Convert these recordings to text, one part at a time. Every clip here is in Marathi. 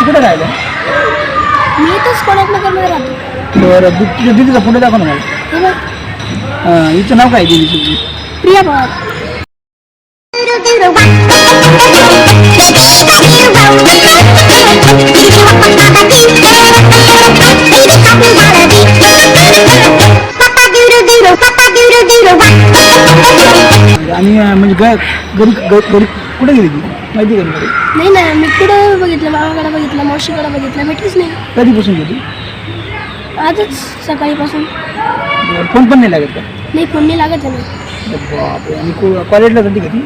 तू कुठे राहिलं? मी इथंच कोणाकनगरमध्ये राहतो. बरं दि- तुझ्या दीदीचा फोटो दाखव ना मला. हे बघ. हिचं नाव काय दीदीचं? प्रिया पवार. आणि अं, म्हणजे ग घरी घरी कुठे गेली ती? माहिती का नाही ना मी कुठं बघितलं मामाकडे बघितलं मावशीकडे बघितलं भेटलीच नाही. कधीपासून गेली? आजच सकाळीपासून. बरं, फोन पण नाही लागत का? नाही फोन नाही लागत आहे ना. बापरे आणि को- कॉलेजला जाते का ती?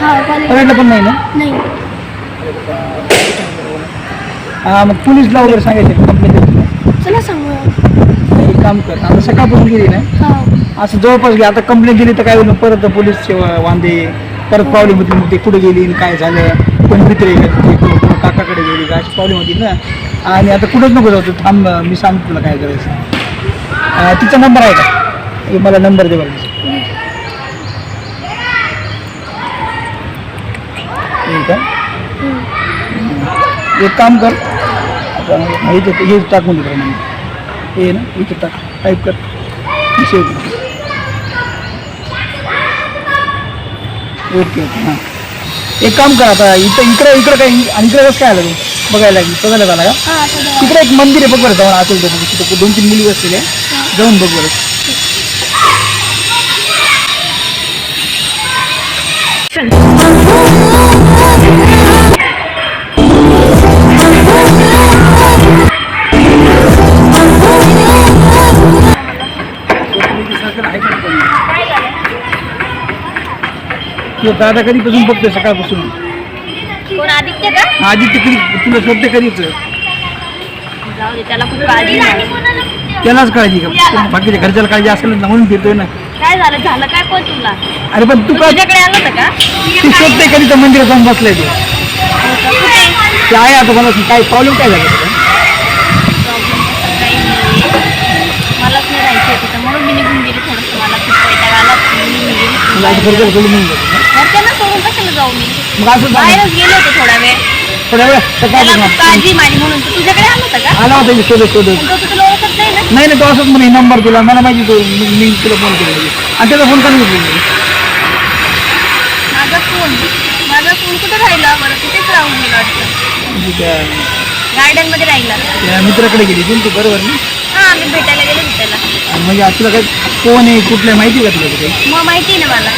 हा कॉलेज कॉलेजला पण नाही ना? नाही. हां मग पोलीसला वगैरे सांगायचं कंप्लेंट चला सांगू. एक काम कर आता सकाळपासून गेली ना? हा. असं जवळपास घे आता कंप्लेंट दिली तर काय होईल परत पोलीसचे वा- वांदे. परत प्रॉब्लेम होती मग ते कुठे गेली आणि काय झालं कोण मित्र काकाकडे गेली का अशी प्रॉब्लेम होती ना. आणि आता कुठंच नको जाऊ थांब मी सांगतो तुला काय करायचं. तिचा नंबर आहे का? हे मला नंबर दे बरं. ठीक आहे एक काम कर आता हे हे टाकून दे हे ना इथे टाक टाईप कर सेव कर ओके ओके हां. एक काम कर आता इथं इकडं इकडं काय आणि इकडे कसं काय आलं तू? बघायला बघायला झाला का? तिकडे एक मंदिर आहे बघ बरं जाऊन तिथे दोन तीन मुली बसलेल्या आहे. जाऊन बघ बरं. तुला दादा कधीपासून बघतोय सकाळपासून? कोण आदित्य का? ते कधी तुला शोधते कधीच? जाऊ दे त्याला खूप काळजी आहे. त्यालाच काळजी का बाकीच्या घरच्याला काळजी असेल ना म्हणून फिरतोय ना. काय झालं झालं काय कोण तुला? अरे पण तू का तुझ्याकडे आलं होतं का? ते शोधते कधी त्या मंदिरात जाऊन बसलाय ते. ते आहे आता मला काय प्रॉब्लेम काय झाला तुला? काही नाही मलाच नाही राहायचं तिथं. म्हणून मी निघून गेली थोडंसं. मला खूप वैताग आला म्हणून मी निघून गेली. तुला आता घरच्याला सोडून निघून जातो ना. कशाला जाऊ मी? मग असं सांग. बाहेरच गेले होते थोडा वेळ. थोड्या वेळ. त्याला खूप सकाळपासून काळजी माझी म्हणून. तू तुझ्याकडे आलं होतं का? आला होता इथे शोधत शोधत. पण तो तर तुला ओळखत नाही ना? नाही नाही तो असंच म्हणे नंबर दिला मला माहिती तो मी मी तुला फोन केला आणि त्याचा फोन कधी घेतला माझा फोन माझा फोन कुठे राहिला? बरं कुठेच राहून गेला वाटतं. त्या गार्डनमध्ये राहिला. त्या मित्राकडे गेली होती ना तू बरोबर ना? हा मी भेटायला गेले होते त्याला. आणि म्हणजे आज तुला काय कोण आहे कुठल्या माहिती का तुला ते काही? मग माहिती आहे ना मला.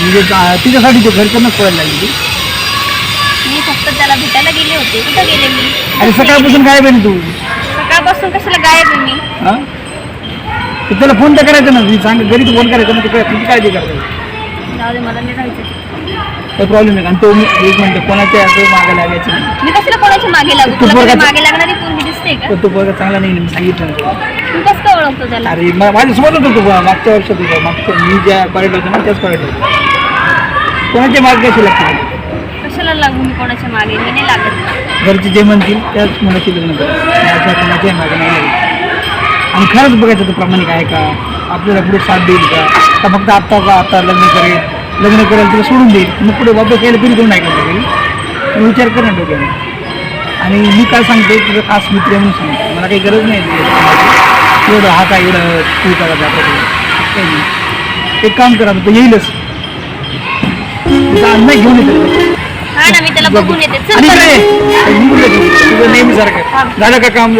म्हणजे तिच्यासाठी ते घरच्यांनाच कळायला लागली ती. मी फक्त त्याला भेटायला गेले होते. कुठं गेले मी? अरे सकाळपासून काय बनी तू? सकाळपासून कशाला गायब आहे मी? हा? तर त्याला फोन तर करायचा ना. मी सांग घरी तू फोन करायचा ना तिकडे तुझी काळजी करतो जाऊ दे मला नाही राहायचं काही प्रॉब्लेम नाही. आणि तो मी एक म्हणतो कोणाच्या असं मागे लागायचं नाही. मी कशाला कोणाच्या मागे लागू? तू तुला कोणी मागे लागणारी पोरगी दिसते का? तो बघा चांगला नाही मी सांगितलं ना तुला. तू कसं काय ओळखतो त्याला? अरे मा- माझ्यासोबत होतो तू बा, मागच्या वर्षात तुझ्या मागच्या मी ज्या कॉलेजला होतो ना त्याच कॉलेजला होतो. कोणाच्या मागे कशी लागते कशाला लागू मी कोणाच्या मागे? मी नाही लागत. घरचे जे म्हणतील त्याच मुलाची लग्न कर. माझ्या कोणाच्या मागे नाही लागत. आणि खरंच बघायचं तो प्रामाणिक आहे का? आपल्याला पुढे साथ देईल का? का फक्त आत्ता का आता लग्न करेल? लग्न करेल तुला सोडून देईल? मग पुढे वापस यायला तरी कोण ऐकलं घरी? तू विचार कर ना डोक्याने. आणि मी काय सांगतो तुझं खास मित्र म्हणून सांगतो मला काही गरज नाही तुझ्या एवढं हा काय एवढं तू का जातो काही नाही. एक काम करा तो येईलच. नाही घेऊन येतो. हा ना मी त्याला बघून येते. चल बरं. नेहमी सारखं. झालं का काम?